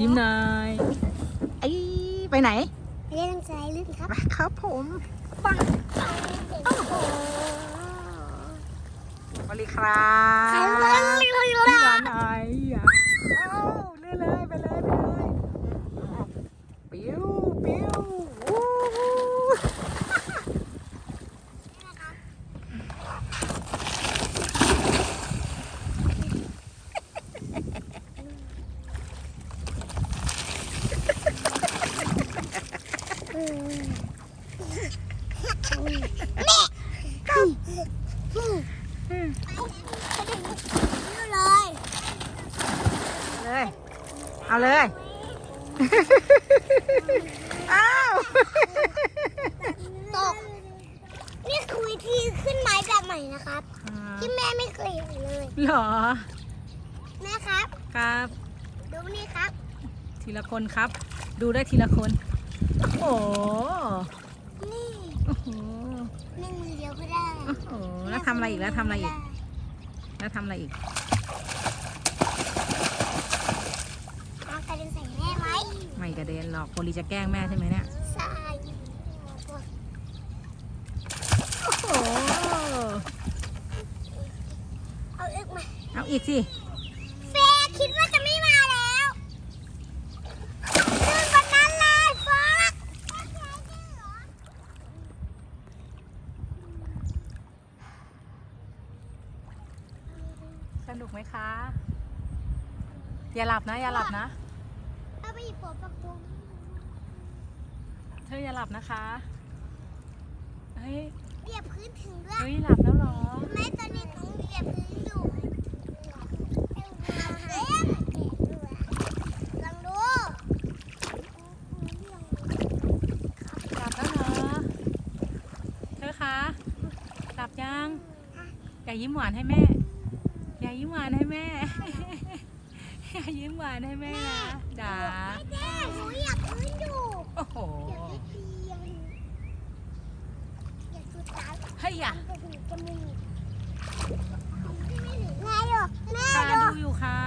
ยิ้มหน่อยไอ้ไปไหนไปเล่นน้ำใจลื่นครับไปครับผมปังโอ้โหสวัสดีครับใครเล่นลื่นพี่ล่ะหวานไหนอะเอ้าเลื่อนเลยไปเลยไปเลยปิ้วปิ้ววู้วู้อืม เลยเลย เอาเลย อ้าว ตก นี่คือวิธีขึ้นไม้แบบใหม่นะครับ ที่แม่ไม่เคยเห็นเลย เหรอ แม่ครับ ครับ ดูนี่ครับ ทีละคนครับ ดูได้ทีละคน โอ้โห นี่โอ้โหหนึ่งมือเดียวก็ได้โอ้โหแล้วทำอะไรอีกแล้วทำอะไรอีก แล้วทำอะไรอีก น้องกระเด็นใส่แม่ไหมไม่กระเด็นหรอกโปลีจะแกล้งแม่ใช่ไหมเนี่ย ใส่โอ้โห เอาเลือกมาเอาอีกสิ เฟย์คิดว่าจะไม่มาแล้วขึ้นบนนั้นเลยฟอก ส นุกไหมคะ อย่าหลับนะ อย่าหลับนะเอาไปหยิบหัวปักบุ้งเธออย่าหลับนะคะ เฮ้ยเหยียบพื้นถึงด้วยเฮ้ยหลับแล้วเหรอแม่ตอนนี้ต้องเหยียบพื้นอยู่เอ็มลองดูหลับแล้วเหรอเธอคะหลับยัง อย่ายิ้มหวานให้แม่อย่ายิ้มหวานให้แม่อย่ายิ้มหวานให้แม่นะจ๋าแม่หนูเหยียบพื้นอยู่โอ้โหเหยียบนิดเดียวเหยียบสุดท้ายเฮ้ยอย่าจะถึงจมูกแม่ดูแม่ตาดู ดูอยู่ค่ะ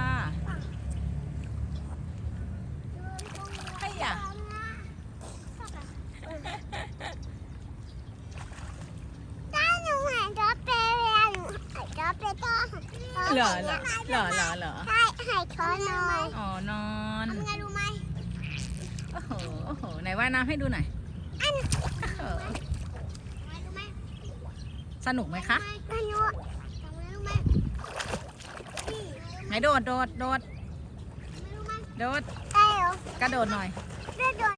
เฮ้ยอย่า ถ้าหนูเห็นจ๊อบเปย์แล้วหนูหายจ๊อบเปย์ก็ เหรอเหรอเหรอเหรอเหรอใช่หายช้อนนอนอ๋อนอนทำไงรู้ไหมโอ้โหโอ้โหไหนว่ายน้ำให้ดูหน่อยอันโอ้โหทำไงรู้ไหมสนุกไหมคะไม่รู้ทำไงรู้ไหมนี่ไหนโดดโดดโดดไม่รู้ไหมโดดได้เหรอกระโดดหน่อยได้โดน